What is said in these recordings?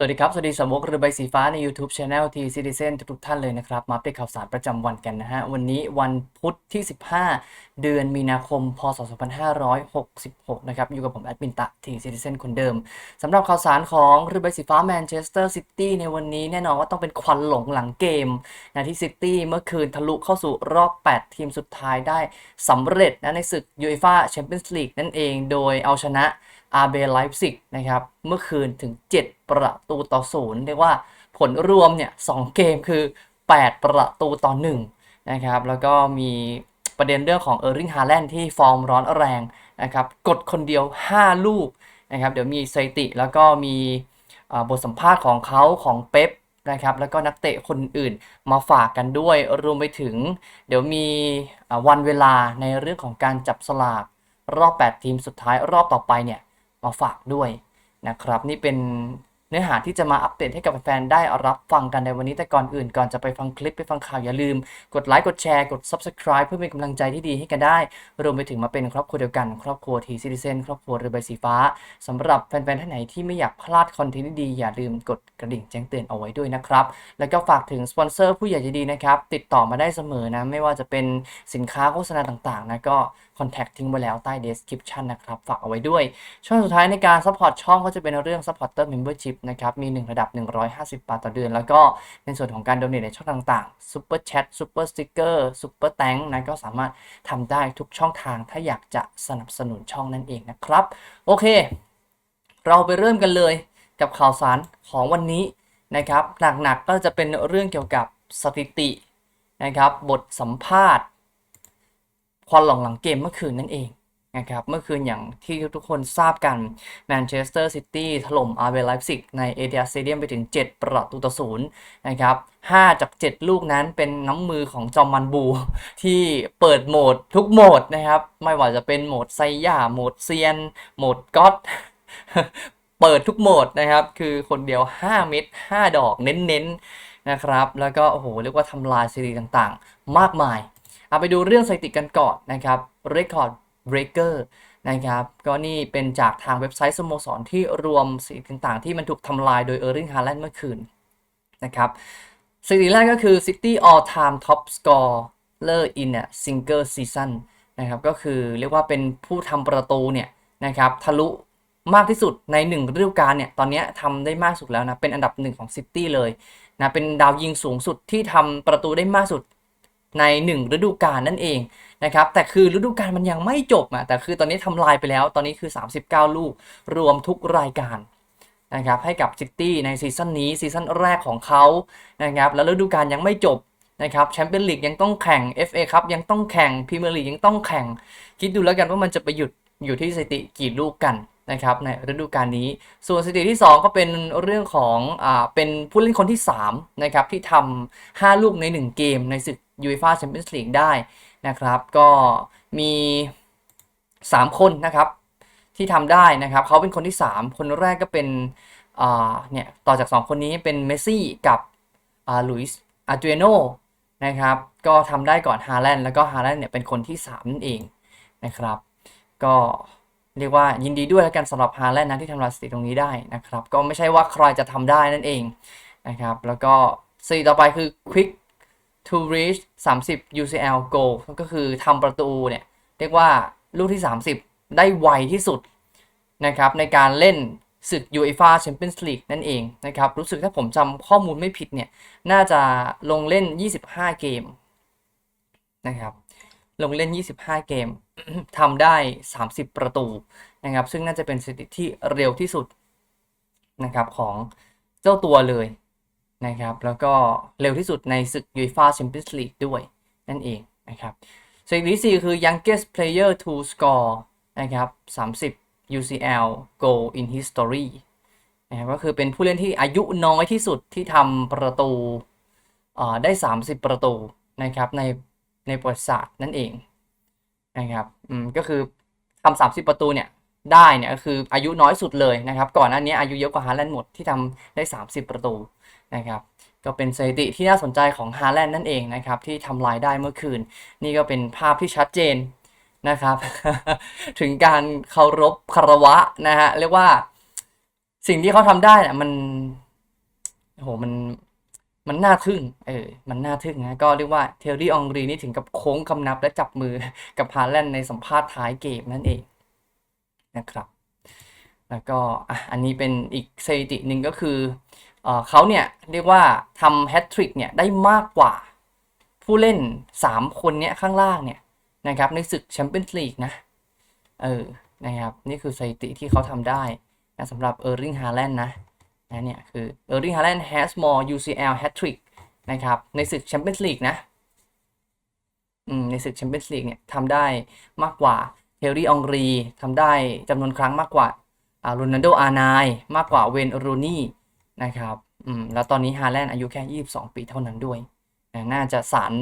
สวัสดีครับ สวัสดีสาวกเรือใบสีฟ้าใน YouTube Channel T Citizen ทุกท่านเลยนะครับ มาอัปเดตข่าวสารประจำวันกันนะฮะ วันนี้วันพุธที่ 15 เดือนมีนาคม พศ 2566 นะครับ อยู่กับผมแอดมินตะ T Citizen คนเดิมสำหรับข่าวสารของเรือใบสีฟ้าแมนเชสเตอร์ซิตี้ในวันนี้แน่นอนว่าต้องเป็นควันหลงหลังเกมนะที่ซิตี้เมื่อคืนทะลุเข้าสู่รอบ 8 ทีมสุดท้ายได้สำเร็จนะในศึกยูฟ่าแชมเปี้ยนส์ลีกนั่นเอง โดยเอาชนะ อาเบไลฟ์ซิกนะครับเมื่อคืนถึง 7 ประตูต่อศูนย์เรียกว่าผลรวมเนี่ยสเกมคือ 8 ประตูต่อ1นะครับแล้วก็มีประเด็นเรื่องของเออร์ริงฮาแลนด์ที่ฟอร์มร้อนแรงนะครับกดคนเดียว 5 ลูกนะครับเดี๋ยวมีสถิติแล้วก็มีบทสัมภาษณ์ของเขาของเป๊ปนะครับแล้วก็นักเตะคนอื่นมาฝากกันด้วย รวมไปถึง เดี๋ยวมีวันเวลาในเรื่องของการจับสลากรอบ 8 ทีมสุดท้ายรอบต่อไปเนี่ย มาฝากด้วยนะครับ นี่เป็นเนื้อหาที่จะมาอัปเดตให้กับแฟนๆได้รับฟังกันในวันนี้แต่ก่อนอื่นก่อนจะไปฟังคลิปไปฟังข่าวอย่าลืม กดไลค์กดแชร์กด Subscribe เพื่อเป็นกำลังใจที่ดีให้กันได้ รวมไปถึงมาเป็นครอบครัวเดียวกัน ครอบครัวทีซิติเซนครอบครัวเรือใบสีฟ้าสำหรับแฟนๆท่านไหนที่ไม่อยากพลาดคอนเทนต์ดีอย่าลืมกดกระดิ่งแจ้งเตือนเอาไว้ด้วยนะครับ แล้วก็ฝากถึงสปอนเซอร์ผู้ใหญ่ใจดีนะครับติดต่อมาได้เสมอนะไม่ว่าจะเป็นสินค้าโฆษณาต่างๆนะก็ คอนแทคทิ้งไว้แล้วใต้ description นะครับ ฝากเอาไว้ด้วย ช่วงสุดท้ายในการซัพพอร์ตช่องก็จะเป็นเรื่อง supporter membership นะครับ มี 1 ระดับ 150 บาทต่อเดือน แล้วก็ในส่วนของการ donate ในช่องต่างๆ super chat super sticker super t a n k นะก็สามารถทำได้ทุกช่องทางถ้าอยากจะสนับสนุนช่องนั่นเองนะครับ โอเค เราไปเริ่มกันเลยกับข่าวสารของวันนี้นะครับหนักๆก็จะเป็นเรื่องเกี่ยวกับสถิตินะครับ บทสัมภาษณ์ ควันหลงหลังเกมเมื่อคืนนั่นเองนะครับเมื่อคืนอย่างที่ทุกคนทราบกันแมนเชสเตอร์ซิตี้ถล่มอาร์เบไลฟ์ซิกในเอเดียสเตเดียมไปถึง 7 ประตูต่อศูนย์นะครับ5จาก 7 ลูกนั้นเป็นน้ำมือของจอมมันบู ที่เปิดโหมดทุกโหมดนะครับ ไม่ว่าจะเป็นโหมดไซย่าโหมดเซียน โหมดก็อตเปิดทุกโหมดนะครับ คือคนเดียว 5 เม็ด5ดอกเน้นๆนะครับ แล้วก็โอ้โหเรียกว่าทำลายสถิติต่างๆ มากมาย เอาไปดูเรื่องสถิติกันก่อนนะครับ Record Breaker นะครับ ก็นี่เป็นจากทางเว็บไซต์สโมสรที่รวมสถิติต่างๆ ที่มันถูกทำลายโดยเออร์ริงฮาแลนด์เมื่อคืนนะครับสถิติแรกก็คือ City All Time Top Scorer in a Single Season นะครับก็คือเรียกว่าเป็นผู้ทำประตูเนี่ยนะครับทะลุมากที่สุดในหนึ่งฤดูกาลเนี่ยตอนนี้ทำได้มากสุดแล้วนะ เป็นอันดับหนึ่งของซิตี้เลยนะเป็นดาวยิงสูงสุดที่ทำประตูได้มากสุด ใน 1 ฤดูกาลนั่นเองนะครับแต่คือฤดูกาลมันยังไม่จบอะแต่คือตอนนี้ทำลายไปแล้วตอนนี้คือ 39 ลูกรวมทุกรายการนะครับให้กับซิตี้ในซีซั่นนี้ซีซั่นแรกของเขานะครับแล้วฤดูกาลยังไม่จบนะครับแชมเปี้ยนลีกยังต้องแข่ง FA ครับยังต้องแข่งพรีเมียร์ลีกยังต้องแข่ง คิดดูแล้วกันว่ามันจะไปหยุดอยู่ที่สถิติกี่ลูกกัน นะครับในฤดูกาลนี้ ส่วนสถิติที่ 2 ก็เป็นเรื่องของอ่าเป็นผู้เล่นคนที่3นะครับที่ทำ5ลูกใน 1 เกมในศึกยูฟ่าแชมเปี้ยนส์ลีกได้นะครับก็มี 3 คนนะครับที่ทำได้นะครับเขาเป็นคนที่ 3 คนแรกก็เป็นอ่าเนี่ยต่อจาก 2 คนนี้เป็นเมสซี่กับอ่าลุยส์อาร์เจโนนะครับก็ทำได้ก่อนฮาแลนด์แล้วก็ฮาแลนด์เนี่ยเป็นคนที่3นั่นเองนะครับก็ เรียกว่ายินดีด้วยแล้วกันสำหรับฮาแลนด์นะที่ทำลายสถิติตรงนี้ได้นะครับ ก็ไม่ใช่ว่าใครจะทำได้นั่นเองนะครับ แล้วก็สถิติต่อไปคือ quick to reach 30 UCL goal ก็คือทำประตูเนี่ย เรียกว่าลูกที่ 30 ได้ไวที่สุดนะครับในการเล่นศึก UEFA Champions League นั่นเองนะครับ รู้สึกถ้าผมจำข้อมูลไม่ผิดเนี่ย น่าจะลงเล่น 25 เกมนะครับ ลงเล่น 25 เกม ทำได้ 30 ประตูนะครับ ซึ่งน่าจะเป็นสถิติที่เร็วที่สุดนะครับของเจ้าตัวเลยนะครับ แล้วก็เร็วที่สุดในศึก UEFA Champions League ด้วยนั่นเองนะครับสถิติที่4คือ youngest player to score นะครับ30 UCL goal in history นะครับก็คือเป็นผู้เล่นที่อายุน้อยที่สุดที่ทำประตูอ่อได้ 30 ประตูนะครับในในประวัติศาสตร์นั่นเอง นะครับอืมก็คือทำ30ประตูเนี่ยได้เนี่ยก็คืออายุน้อยสุดเลยนะครับ ก่อนหน้านี้อายุเยอะกว่าฮาแลนด์หมดที่ทำได้ 30 ประตูนะครับก็เป็นสถิติที่น่าสนใจของฮาแลนด์นั่นเองนะครับที่ทำลายได้เมื่อคืน นี่ก็เป็นภาพที่ชัดเจนนะครับ ถึงการเคารพคารวะนะฮะเรียกว่าสิ่งที่เขาทำได้เนี่ยมันโอ้โหมัน มันน่าทึ่ง เออ มันน่าทึ่งนะ ก็เรียกว่าเทอรี่อองรีนี่ถึงกับโค้งคำนับและจับมือกับฮาแลนด์ในสัมภาษณ์ท้ายเกมนั่นเองนะครับ แล้วก็อันนี้เป็นอีกสถิติหนึ่งก็คือเออเขาเนี่ยเรียกว่าทำแฮตทริกเนี่ยได้มากกว่าผู้เล่น 3 คนเนี้ยข้างล่างเนี่ยนะครับในศึกแชมเปี้ยนส์ลีกนะ เออ นะครับ นี่คือสถิติที่เขาทำได้นะสำหรับเออร์ลิงฮาแลนด์นะ นะเนี่ยคือเออร์ลิงฮาแลนด์ has more UCL hat trick นะครับในศึกแชมเปี้ยนส์ลีกนะอืมในศึกแชมเปี้ยนส์ลีกเนี่ยทำได้มากกว่าเทอรี่องรีทำได้จำนวนครั้งมากกว่าอ่าโรนัลโดอาร์ไนมากกว่าเวนรูนี่นะครับอืมแล้วตอนนี้ฮาแลนด์อายุแค่ 22 ปีเท่านั้นด้วยนะน่าจะสาร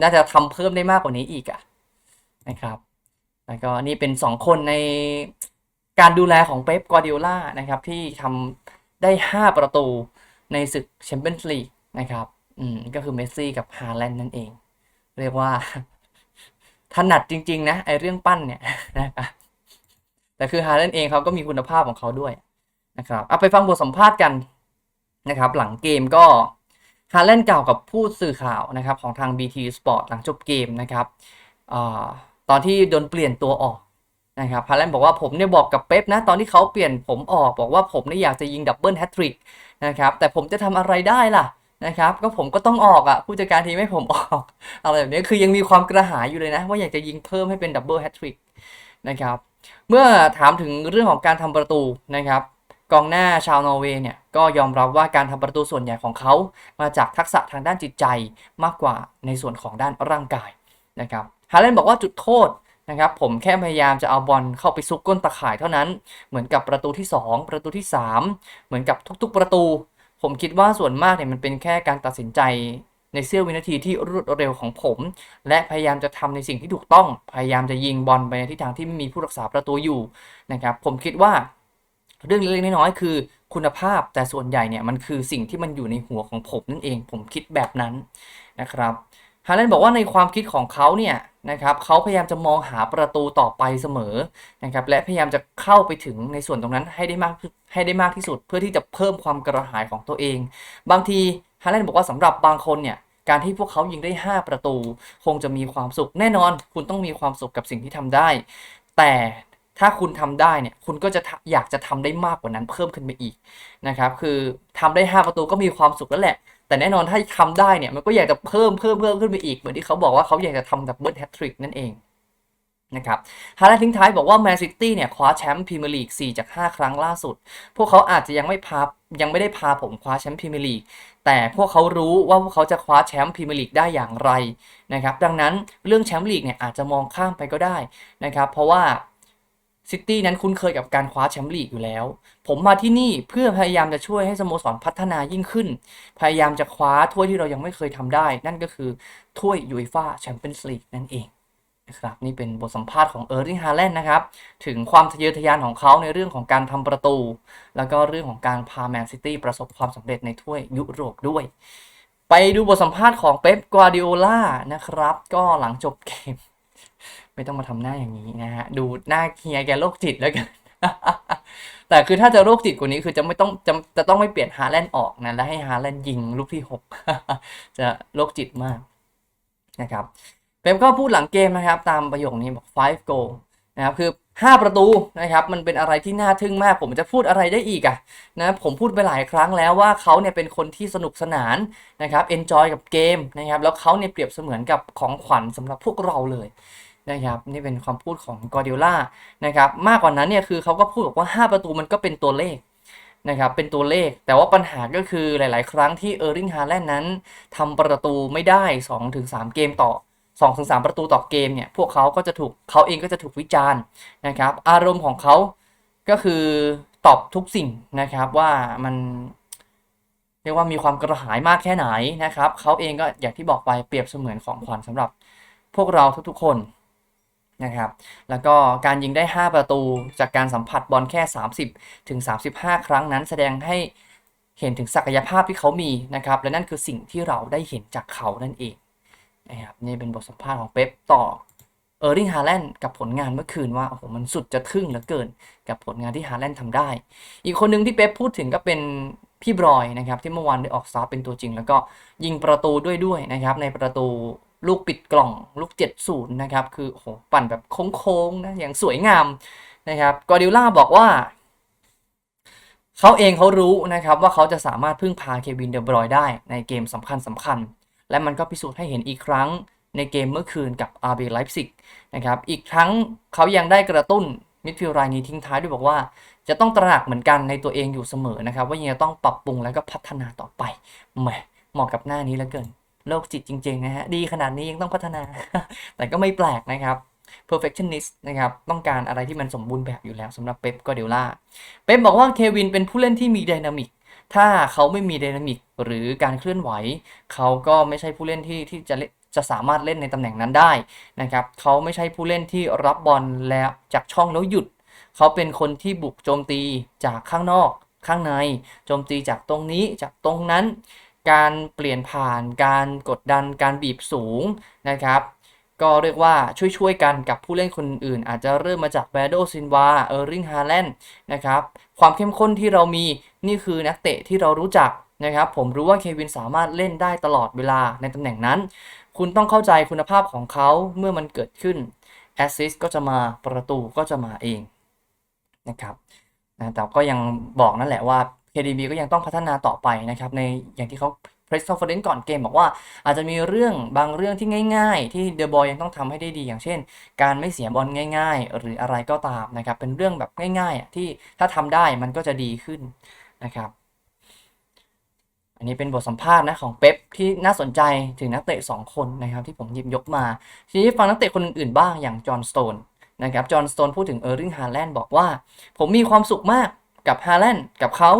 น่าจะทำเพิ่มได้มากกว่านี้อีกอะนะครับ แล้วก็นี่เป็น 2 คนในการดูแลของเป๊ปกวาร์ดิโอลานะครับที่ทำ ได้ 5 ประตูในศึกแชมเปี้ยนส์ลีกนะครับอืมก็คือเมสซี่กับฮาแลนด์นั่นเอง เรียกว่า ถนัดจริง ๆ นะ ไอเรื่องปั้นเนี่ยนะครับแต่คือฮาแลนด์เองเขาก็มีคุณภาพของเขาด้วยนะครับเอาไปฟังบทสัมภาษณ์กันนะครับ หลังเกมก็ฮาแลนด์กล่าวกับผู้สื่อข่าวนะครับ ของทาง BT Sport หลังจบเกมนะครับอตอนที่โดนเปลี่ยนตัวออก นะครับฮาแลนด์บอกว่าผมเนี่ยบอกกับเป๊ปนะตอนที่เขาเปลี่ยนผมออกบอกว่าผมเนี่ยอยากจะยิงดับเบิลแฮตทริกนะครับแต่ผมจะทำอะไรได้ล่ะนะครับก็ผมก็ต้องออกอะ่ะผู้จัดการทีมให้ผมออกอะไรแบบนี้คือยังมีความกระหายอยู่เลยนะ ว่าอยากจะยิงเพิ่มให้เป็นดับเบิลแฮตทริกนะครับเมื่อถามถึงเรื่องของการทำประตูนะครับกองหน้าชาวนอร์เวย์เนี่ยก็ยอมรับว่าการทำประตูส่วนใหญ่ของเขา มาจากทักษะทางด้านจิตใจมากกว่าในส่วนของด้านร่างกายนะครับฮาเลนบอกว่าจุดโทษ นะครับผมแค่พยายามจะเอาบอลเข้าไปซุกก้นตะข่ายเท่านั้น เหมือนกับประตูที่ 2 ประตูที่ 3 เหมือนกับทุกๆประตู ผมคิดว่าส่วนมากเนี่ยมันเป็นแค่การตัดสินใจในเสี้ยววินาทีที่รวดเร็วของผม และพยายามจะทำในสิ่งที่ถูกต้อง พยายามจะยิงบอลไปในทิศทางที่ไม่มีผู้รักษาประตูอยู่นะครับผมคิดว่าเรื่องเล็กๆน้อยๆคือคุณภาพแต่ส่วนใหญ่เนี่ยมันคือสิ่งที่มันอยู่ในหัวของผมนั่นเอง ผมคิดแบบนั้นนะครับฮาแลนด์บอกว่าในความคิดของเขาเนี่ย นะครับเขาพยายามจะมองหาประตูต่อไปเสมอนะครับและพยายามจะเข้าไปถึงในส่วนตรงนั้นให้ได้มากให้ได้มากที่สุด เพื่อที่จะเพิ่มความกระหายของตัวเอง บางทีฮาแลนด์บอกว่าสำหรับบางคนเนี่ยการที่พวกเขายิงได้ 5 ประตู คงจะมีความสุขแน่นอน คุณต้องมีความสุขกับสิ่งที่ทำได้ แต่ถ้าคุณทำได้เนี่ยคุณก็จะอยากจะทำได้มากกว่านั้นเพิ่มขึ้นไปอีกนะครับคือทำได้ 5 ประตูก็มีความสุขแล้วแหละ แต่แน่นอนถ้าทำได้เนี่ยมันก็อยากจะเพิ่มเพิ่มเพิ่มขึ้นไปอีก เหมือนที่เขาบอกว่าเขาอยากจะทำดับเบิลแฮตทริกนั่นเองนะครับฮาแลนด์ทิ้งท้ายบอกว่าแมนซิตี้เนี่ยคว้าแชมป์พรีเมียร์ลีก 4 จาก 5 ครั้งล่าสุด พวกเขาอาจจะยังไม่พายังไม่ได้พาผมคว้าแชมป์พรีเมียร์ลีก แต่พวกเขารู้ว่าพวกเขาจะคว้าแชมป์พรีเมียร์ลีกได้อย่างไรนะครับ ดังนั้นเรื่องแชมป์ลีกเนี่ยอาจจะมองข้ามไปก็ได้นะครับ เพราะว่า ซิตี้นั้นคุ้นเคยกับการคว้าแชมป์ลีกอยู่แล้ว ผมมาที่นี่เพื่อพยายามจะช่วยให้สโมสรพัฒนายิ่งขึ้น พยายามจะคว้าถ้วยที่เรายังไม่เคยทำได้ นั่นก็คือถ้วยยูฟ่าแชมเปี้ยนส์ลีกนั่นเองนะครับนี่เป็นบทสัมภาษณ์ของเออร์ลิงฮาแลนด์นะครับ ถึงความทะเยอทะยานของเขาในเรื่องของการทำประตู แล้วก็เรื่องของการพาแมนซิตี้ประสบความสำเร็จในถ้วยยุโรปด้วย ไปดูบทสัมภาษณ์ของเป๊ปกวาดิโอลานะครับ ก็หลังจบเกม ไม่ต้องมาทำหน้าอย่างนี้นะฮะ ดูหน้าเคียแกโรคจิตแล้วกัน แต่คือถ้าจะโรคจิตกว่านี้คือจะไม่ต้องจะจะต้องไม่เปลี่ยนฮาแลนด์ออกนะ แล้วให้ฮาแลนด์ยิงลูกที่ 6 จะโรคจิตมากนะครับเป๊ปก็พูดหลังเกมนะครับ ตามประโยคนี้บอก five goal นะครับคือ 5 ประตูนะครับมันเป็นอะไรที่น่าทึ่งมาก ผมจะพูดอะไรได้อีกอะนะผมพูดไปหลายครั้งแล้วว่าเขาเนี่ยเป็นคนที่สนุกสนานนะครับ enjoy กับเกมนะครับแล้วเขาเนี่ยเปรียบเสมือนกับของขวัญสำหรับพวกเราเลยนะครับนี่เป็นความพูดของกอร์ดิล่านะครับมากกว่านั้นเนี่ยคือเขาก็พูดบอกว่า 5 ประตูมันก็เป็นตัวเลขนะครับเป็นตัวเลขแต่ว่าปัญหาก็คือหลาย ๆ ครั้งที่เออร์ลิงฮาแลนด์นั้นทำประตูไม่ได้ 2-3 เกมต่อ 2-3 ประตูต่อเกมเนี่ยพวกเขาก็จะถูกเขาเองก็จะถูกวิจารณ์นะครับ อารมณ์ของเขาก็คือตอบทุกสิ่งนะครับว่ามันเรียกว่ามีความกระหายมากแค่ไหนนะครับเขาเองก็อย่างที่บอกไปเปรียบเสมือนของขวัญสำหรับพวกเราทุกๆคนนะครับ แล้วก็การยิงได้ 5 ประตูจากการสัมผัสบอลแค่ 30 ถึง 35 ครั้งนั้น แสดงให้เห็นถึงศักยภาพที่เขามีนะครับ และนั่นคือสิ่งที่เราได้เห็นจากเขานั่นเอง นะครับนี่เป็นบทสัมภาษณ์ของเป๊ปต่อเออร์ลิงฮาแลนด์กับผลงานเมื่อคืนว่าโอ้โหมันสุดจะทึ่งเหลือเกิน กับผลงานที่ฮาแลนด์ทำได้ อีกคนหนึ่งที่เป๊ปพูดถึงก็เป็นพี่บรอยนะครับที่เมื่อวานได้ออกสตาเป็นตัวจริง แล้วก็ยิงประตูด้วยด้วยนะครับในประตูลูกปิดกล่องลูก 7-0 นะครับ คือโอ้โหปั่นแบบโค้งๆนะอย่างสวยงามนะครับกอร์ดิล่าบอกว่า เขาเองเขารู้นะครับว่าเขาจะสามารถพึ่งพาเควินเดอบรอยได้ในเกมสำคัญสำคัญ และมันก็พิสูจน์ให้เห็นอีกครั้งในเกมเมื่อคืนกับ RB Leipzig นะครับ อีกครั้งเขายังได้กระตุ้นมิดฟิลด์รายนี้ทิ้งท้ายด้วยบอกว่า จะต้องตระหนักเหมือนกันในตัวเองอยู่เสมอนะครับ ว่ายังจะต้องปรับปรุงแล้วก็พัฒนาต่อไปแหมเหมาะกับหน้านี้เหลือเกินโลกจิตจริง ๆ นะฮะ ดีขนาดนี้ยังต้องพัฒนา แต่ก็ไม่แปลกนะครับ perfectionist นะครับ ต้องการอะไรที่มันสมบูรณ์แบบอยู่แล้วสำหรับเป๊ปกอเดล่าเป๊ปบอกว่าเควินเป็นผู้เล่นที่มีไดนามิก ถ้าเขาไม่มีไดนามิกหรือการเคลื่อนไหว เขาก็ไม่ใช่ผู้เล่นที่ที่จะเลจะสามารถเล่นในตำแหน่งนั้นได้นะครับเขาไม่ใช่ผู้เล่นที่รับบอลแล้วจากช่องแล้วหยุด เขาเป็นคนที่บุกโจมตีจากข้างนอก ข้างในโจมตีจากตรงนี้จากตรงนั้น การเปลี่ยนผ่าน การกดดันการบีบสูงนะครับ ก็เรียกว่าช่วยๆกันกับผู้เล่นคนอื่น อาจจะเริ่มมาจากแบโดซินวาเออร์ริงฮาแลนด์นะครับความเข้มข้นที่เรามีนี่คือนักเตะที่เรารู้จักนะครับผมรู้ว่าเควินสามารถเล่นได้ตลอดเวลาในตำแหน่งนั้น คุณต้องเข้าใจคุณภาพของเขาเมื่อมันเกิดขึ้นแอสซิสก็จะมาประตูก็จะมาเองนะครับแต่ก็ยังบอกนั่นแหละว่า KDB ก็ยังต้องพัฒนาต่อไปนะครับในอย่างที่เขา press conference ก่อนเกมบอกว่าอาจจะมีเรื่องบางเรื่องที่ง่าย ๆ ที่เดอะบอยยังต้องทำให้ได้ดี อย่างเช่น การไม่เสียบอลง่าย ๆ หรืออะไรก็ตามนะครับเป็นเรื่องแบบง่ายๆที่ถ้าทำได้มันก็จะดีขึ้นนะครับอันนี้เป็นบทสัมภาษณ์นะของเป๊ปที่น่าสนใจถึงนักเตะ 2 คนนะครับที่ผมหยิบยกมา ทีนี้ฟังนักเตะคนอื่นๆบ้างอย่างจอห์นสโตนนะครับจอห์นสโตนพูดถึงเออร์ริงฮาแลนด์บอกว่า ผมมีความสุขมาก กับฮาแลนด์กับเขา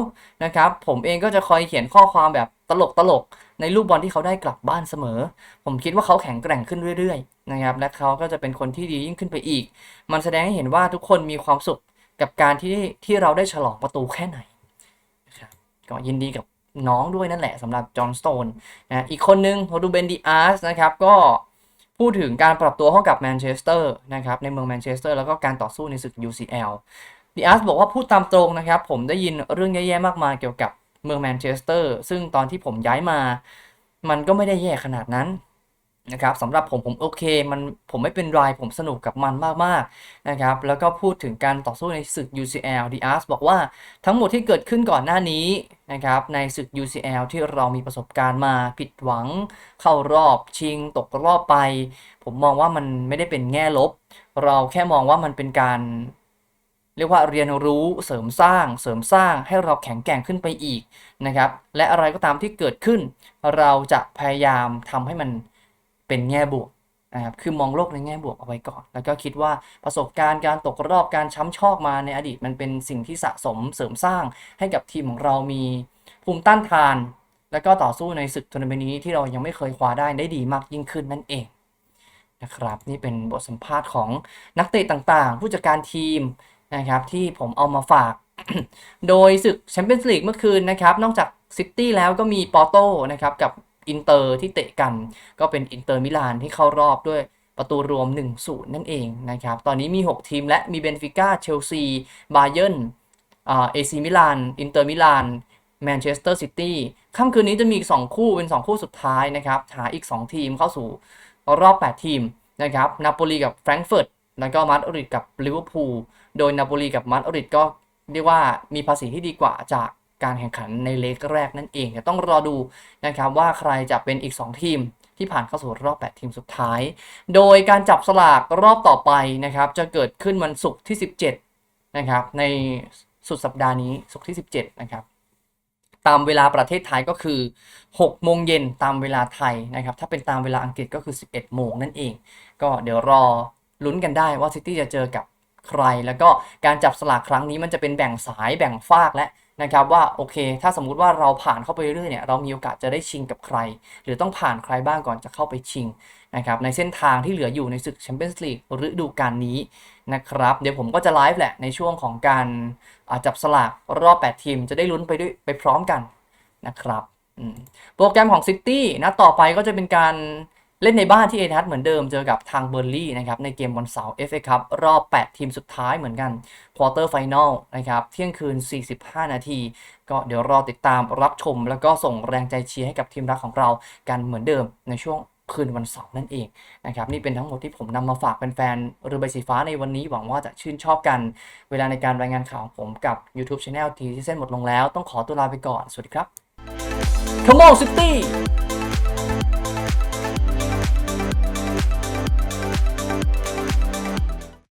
นะครับ ผมเองก็จะคอยเขียนข้อความแบบตลกตลกในลูกบอลที่เขาได้กลับบ้านเสมอ ผมคิดว่าเขาแข็งแกร่งขึ้นเรื่อยๆนะครับ และเขาก็จะเป็นคนที่ดียิ่งขึ้นไปอีก มันแสดงให้เห็นว่าทุกคนมีความสุขกับการที่ที่เราได้ฉลองประตูแค่ไหนนะครับก็ยินดีกับน้องด้วยนั่นแหละสำหรับจอห์นสโตนนะอีกคนนึงรูเบนดีอาร์สนะครับก็พูดถึงการปรับตัวเข้ากับแมนเชสเตอร์นะครับในเมืองแมนเชสเตอร์แล้วก็การต่อสู้ในศึก UCL ดีอาร์สบอกว่าพูดตามตรงนะครับ ผมได้ยินเรื่องแย่ๆมากมายเกี่ยวกับเมืองแมนเชสเตอร์ ซึ่งตอนที่ผมย้ายมา มันก็ไม่ได้แย่ขนาดนั้นนะครับสำหรับผมผมโอเค มันผมไม่เป็นไรผมสนุกกับมันมากๆนะครับแล้วก็พูดถึงการต่อสู้ในศึก UCL ดีอาร์สบอกว่าทั้งหมดที่เกิดขึ้นก่อนหน้านี้นะครับในศึก UCL ที่เรามีประสบการณ์มาผิดหวัง เข้ารอบชิง ตกรอบไป ผมมองว่ามันไม่ได้เป็นแง่ลบ เราแค่มองว่ามันเป็นการ เรียกว่าเรียนรู้เสริมสร้าง เสริมสร้างให้เราแข็งแกร่งขึ้นไปอีกนะครับ และอะไรก็ตามที่เกิดขึ้น เราจะพยายามทำให้มันเป็นแง่บวกนะครับคือมองโลกในแง่บวกเอาไว้ก่อน แล้วก็คิดว่าประสบการณ์การตกรอบการช้ำชอกมาในอดีตมันเป็นสิ่งที่สะสมเสริมสร้างให้กับทีมของเรามีภูมิต้านทาน แล้วก็ต่อสู้ในศึกทัวร์นาเมนต์นี้ที่เรายังไม่เคยคว้าได้ได้ดีมากยิ่งขึ้นนั่นเองนะครับนี่เป็นบทสัมภาษณ์ของนักเตะต่างๆ ผู้จัดการทีม นะครับที่ผมเอามาฝาก โดยศึกแชมเปี้ยนส์ลีกเมื่อคืนนะครับ นอกจากซิตี้แล้วก็มีปอร์โตนะครับกับอินเตอร์ที่เตะกัน ก็เป็นอินเตอร์มิลานที่เข้ารอบด้วยประตูรวม 1-0 นั่นเองนะครับ ตอนนี้มี 6 ทีมและมีเบนฟิก้า เชลซี บาเยิร์นเอซีมิลาน อินเตอร์มิลาน แมนเชสเตอร์ซิตี้ค่ำคืนนี้จะมีอีก 2 คู่เป็น 2 คู่สุดท้ายนะครับ หาอีก 2 ทีมเข้าสู่รอบ 8 ทีมนะครับ นาโปลีกับแฟรงก์เฟิร์ต แล้วก็มาดริดกับลิเวอร์พูล โดยนาโปลีกับมาดริดก็เรียกว่ามีภาษีที่ดีกว่าจากการแข่งขันในเลกแรกนั่นเองเดี๋ยวต้องรอดูนะครับว่าใครจะเป็นอีก 2 ทีมที่ผ่านเข้าสู่รอบ 8 ทีมสุดท้าย โดยการจับสลากรอบต่อไปนะครับ จะเกิดขึ้นวันศุกร์ที่ 17 นะครับ ในสุดสัปดาห์นี้ศุกร์ที่ 17 นะครับ ตามเวลาประเทศไทยก็คือ 6 โมงเย็นตามเวลาไทยนะครับ ถ้าเป็นตามเวลาอังกฤษก็คือ 11 โมงนั่นเอง ก็เดี๋ยวรอลุ้นกันได้ว่าซิตี้จะเจอกับ ใคร แล้วก็การจับสลากครั้งนี้มันจะเป็นแบ่งสายแบ่งฝากและนะครับว่าโอเค ถ้าสมมุติว่าเราผ่านเข้าไปเรื่อยเนี่ยเรามีโอกาสจะได้ชิงกับใคร หรือต้องผ่านใครบ้างก่อนจะเข้าไปชิงนะครับในเส้นทางที่เหลืออยู่ในศึกแชมเปี้ยนส์ลีกฤดูกาลนี้นะครับเดี๋ยวผมก็จะไลฟ์แหละในช่วงของการจับสลากรอบ 8 ทีมจะได้ลุ้นไปด้วยไปพร้อมกันนะครับโปรแกรมของซิตี้นะต่อไปก็จะเป็นการ เล่นในบ้านที่เอทัสเหมือนเดิมเจอกับทางเบอร์ลี่นะครับในเกมวันเสาร์ FA ครับรอบ 8 ทีมสุดท้ายเหมือนกันควอเตอร์ไฟแนลนะครับเที่ยงคืน 45 นาที ก็เดี๋ยวรอติดตามรับชม แล้วก็ส่งแรงใจเชียร์ให้กับทีมรักของเรากันเหมือนเดิมในช่วงคืนวันเสาร์นั่นเองนะครับนี่เป็นทั้งหมดที่ผมนำมาฝากแฟนๆเรือใบสีฟ้าในวันนี้หวังว่าจะชื่นชอบกัน เวลาในการรายงานข่าวของผมกับ YouTube Channel ทีที่เส้นหมดลงแล้วต้องขอตัวลาไปก่อนสวัสดีครับ Come on City